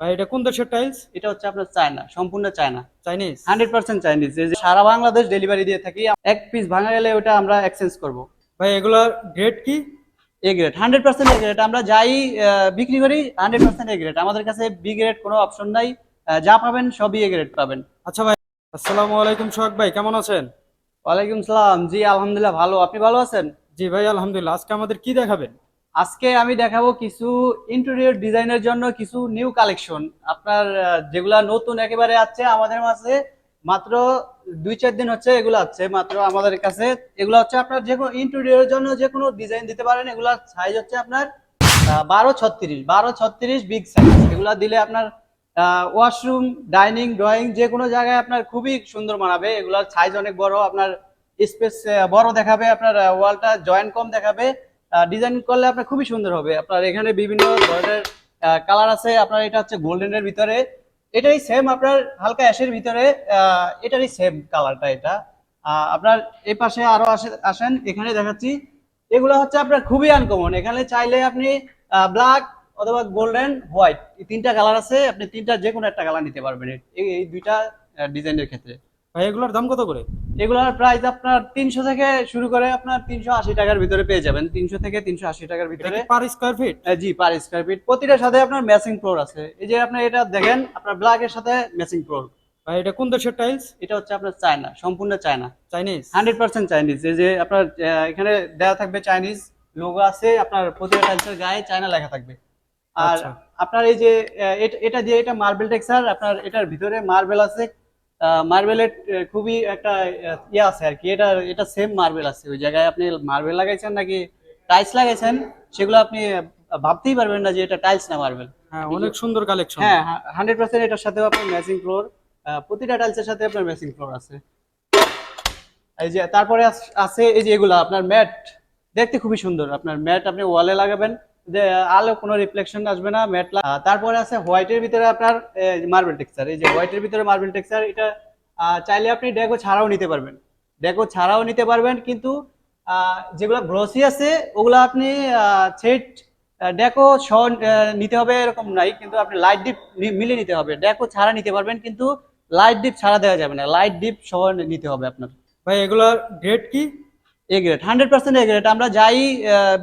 ভাই এটা কোন দেশের টাইলস এটা হচ্ছে আপনার চায়না সম্পূর্ণ China. Chinese hundred percent Chinese যে সারা বাংলাদেশ ডেলিভারি দিয়ে থাকি এক পিস ভাঙা গেলে ওটা আমরা এক্সচেঞ্জ করব। ভাই এগুলার গ্রেড কি? A grade hundred percent A grade আমরা যাই বিক্রি করি হান্ড্রেড পার্সেন্ট এ গ্রেড আমাদের কাছে বি গ্রেড কোনো অপশন নাই। যা পাবেন সবই এ গ্রেড পাবেন। আচ্ছা ভাই আসসালামু আলাইকুম সোহাগ ভাই কেমন আছেন? ওয়ালাইকুম সালাম। জি আলহামদুলিল্লাহ ভালো। আপনি ভালো আছেন? জি ভাই আলহামদুলিল্লাহ। আজকে আমাদের কি দেখাবেন? আজকে আমি দেখাবো কিছু ইন্টেরিয়র ডিজাইনের জন্য কিছু নিউ কালেকশন আপনার যেগুলা নতুন একেবারে আছে আমাদের মাঝে, মাত্র দুই চার দিন হচ্ছে এগুলো আছে, মাত্র আমাদের কাছে। এগুলো হচ্ছে আপনার যে কোনো ইন্টেরিয়রের জন্য যে কোনো ডিজাইন দিতে পারেন এগুলার সাইজ হচ্ছে আপনার বারো ছত্রিশ বারো ছত্রিশ বিগ সাইজ এগুলা দিলে আপনার ওয়াশরুম ডাইনিং ড্রয়িং যে কোনো জায়গায় আপনার খুবই সুন্দর মানাবে। এগুলার সাইজ অনেক বড়, আপনার স্পেস বড় দেখাবে, আপনার ওয়ালটা জয়েন্ট কম দেখাবে। ডিজাইন করলে আপনার খুবই সুন্দর হবে। আপনার এখানে বিভিন্ন ধরনের কালার আছে। আপনার এটা হচ্ছে গোল্ডেনের ভিতরে। এটাই সেম আপনার হালকা অ্যাশের ভিতরে এটারই সেম কালারটা এটা। আপনার এই পাশে আরও আসে- আসেন। এখানে দেখাচ্ছি, এগুলো হচ্ছে আপনার খুবই আনকমন এখানে চাইলে আপনি ব্ল্যাক অথবা গোল্ডেন হোয়াইট এই তিনটা কালার আছে। আপনি তিনটা যে কোনো একটা কালার নিতে পারবেন। এই দুইটা ডিজাইনের ক্ষেত্রে। ভাই, এগুলার দাম কত করে? এগুলোর প্রাইস আপনার তিনশো থেকে শুরু করে আপনার তিনশো আশি টাকার ভিতরে পেয়ে যাবেন। তিনশো থেকে তিনশো আশি টাকার ভিতরে। পার স্কোয়ার ফিট জি পার স্কোয়ার ফিট প্রতিটার সাথে আপনার ম্যাচিং ফ্লোর আছে। এই যে আপনি এটা দেখেন আপনার ব্ল্যাক এর সাথে ম্যাচিং ফ্লোর ভাই এটা কোন দেশের টাইলস এটা হচ্ছে আপনার চায়না সম্পূর্ণ China. Chinese hundred percent Chinese এই যে আপনার এখানে দেওয়া থাকবে চাইনিজ লোগো আছে আপনার প্রতিটা টাইলসের গায়ে চায়না লেখা থাকবে। আর আচ্ছা। আপনার এই যে এটা- দিয়ে এটা মার্বেল টেক্সার আপনার এটার ভিতরে মার্বেল আছে মার্বেলের খুবই একটা ইয়ে আছে আর কি। এটা এটা সেম মার্বেল আছে। ওই জায়গায় আপনি মার্বেল লাগাইছেন নাকি টাইলস লাগাইছেন সেগুলো আপনি ভাবতেই পারবেন না যে এটা টাইলস না মার্বেল। হ্যাঁ অনেক সুন্দর কালেকশন হ্যাঁ হান্ড্রেড পার্সেন্ট এটার সাথেও আপনার ম্যাচিং ফ্লোর প্রতিটা টাইলসের সাথে আপনার ম্যাচিং ফ্লোর আছে। এই যে তারপরে আছে এই যে এগুলা আপনার ম্যাট দেখতে খুবই সুন্দর। আপনার ম্যাট আপনি ওয়ালে লাগাবেন যে আলো কোনো রিফ্লেকশন আসবে না ম্যাট তারপরে আছে হোয়াইটের ভিতরে আপনার মার্বেল টেক্সচার এই যে হোয়াইটের ভিতরে মার্বেল টেক্সচার এটা চাইলে আপনি ডেকো ছাড়াও নিতে পারবেন। ডেকো ছাড়াও নিতে পারবেন, কিন্তু যেগুলো গ্রসি আছে, ওগুলো আপনি সেট ডেকো সহ নিতে হবে এরকম নাই, কিন্তু আপনি লাইট ডিপ মিলে নিতে হবে। ডেকো ছাড়া নিতে পারবেন, কিন্তু লাইট ডিপ ছাড়া দেওয়া যাবে না। লাইট ডিপ সহ নিতে হবে আপনার। ভাই, এগুলার গ্রেড কি? A grade hundred percent A grade আমরা যাই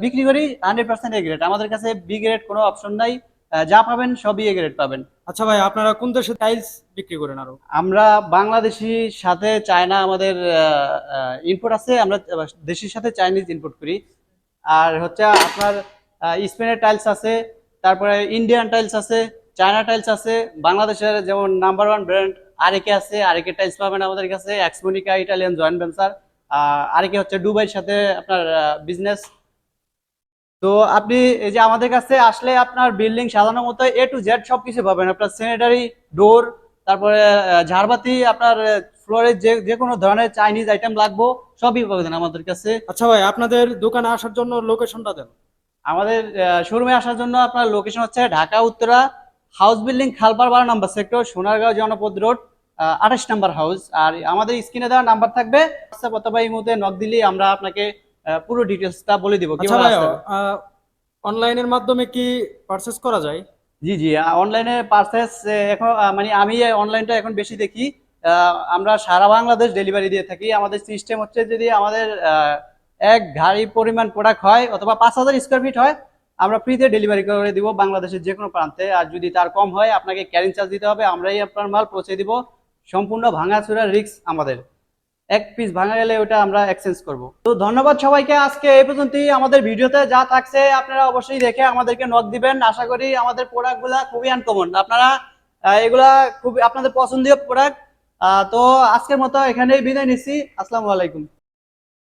বিক্রি করি হান্ড্রেড পার্সেন্ট এ গ্রেড আমাদের কাছে বি গ্রেড কোনো অপশন নাই যা পাবেন সবই এ গ্রেড পাবেন। আচ্ছা ভাই আপনারা কোন দেশে টাইলস বিক্রি করেন আরও? আমরা বাংলাদেশি সাথে চায়না আমাদের ইনপুট আছে আমরা দেশের সাথে চাইনিজ ইনপুট করি। আর হচ্ছে আপনার স্পেনের টাইলস আছে তারপরে ইন্ডিয়ান টাইলস আছে চায়না টাইলস আছে বাংলাদেশের যেমন নাম্বার ওয়ান ব্র্যান্ড আরেকে আছে আরেকে টাইলস পাবেন আমাদের কাছে এক্সমোনিকা ইটালিয়ান জয়েন্ট ভেঞ্চার আরেকে হচ্ছে দুবাইয়ের সাথে আপনার বিজনেস তো আপনি এই যে আমাদের কাছে আসলে আপনার বিল্ডিং সাজানোর মতো এ টু জেড সবকিছু পাবেন। আপনার স্যানিটারি ডোর তারপরে ঝাড়বাতি আপনার ফ্লোরে যে যে কোনো ধরনের চাইনিজ আইটেম লাগবো সবই পাবেন আমাদের কাছে। আচ্ছা ভাই আপনাদের দোকানে আসার জন্য লোকেশনটা দেন। আমাদের শোরুমে আসার জন্য আপনার লোকেশন হচ্ছে ঢাকা উত্তরা হাউস বিল্ডিং খালপার বারো নাম্বার সেক্টর সোনারগাঁও জনপদ রোড আঠাশ নাম্বার হাউস আর আমাদের স্ক্রিনে দেওয়া নাম্বার থাকবে হোয়াটসঅ্যাপ অথবা এই মুহূর্তে নক দিলেই আমরা আপনাকে পুরো ডিটেলসটা বলে দিব। আচ্ছা হবে। অনলাইনের মাধ্যমে কি পারচেস করা যায়? জি জি অনলাইনে পারচেস এখন মানে আমি অনলাইনটা এখন বেশি দেখি। আমরা সারা বাংলাদেশ ডেলিভারি দিয়ে থাকি। আমাদের সিস্টেম হচ্ছে যদি আমাদের এক গাড়ি পরিমাণ প্রোডাক্ট হয় অথবা পাঁচ হাজার স্কোয়ার ফিট হয় আমরা ফ্রিতে ডেলিভারি করে দিব বাংলাদেশের যে কোনো প্রান্তে। আর যদি তার কম হয় আপনাকে ক্যারিং চার্জ দিতে হবে। আমরাই আপনার মাল পৌঁছে দিব। সম্পূর্ণ ভাঙাচুরার রিক্স আমাদের। এক পিস ভাঙা গেলে ওটা আমরা এক্সচেঞ্জ করব। তো ধন্যবাদ সবাইকে আজকে এই পর্যন্তই। আমাদের ভিডিওতে যা থাকছে আপনারা অবশ্যই দেখে আমাদেরকে নক দিবেন। আশা করি আমাদের প্রোডাক্টগুলো খুবই আনকমন আপনারা এগুলা খুব আপনাদের পছন্দীয় প্রোডাক্ট তো আজকের মতো এখানেই বিদায় নিচ্ছি। আসসালামু আলাইকুম।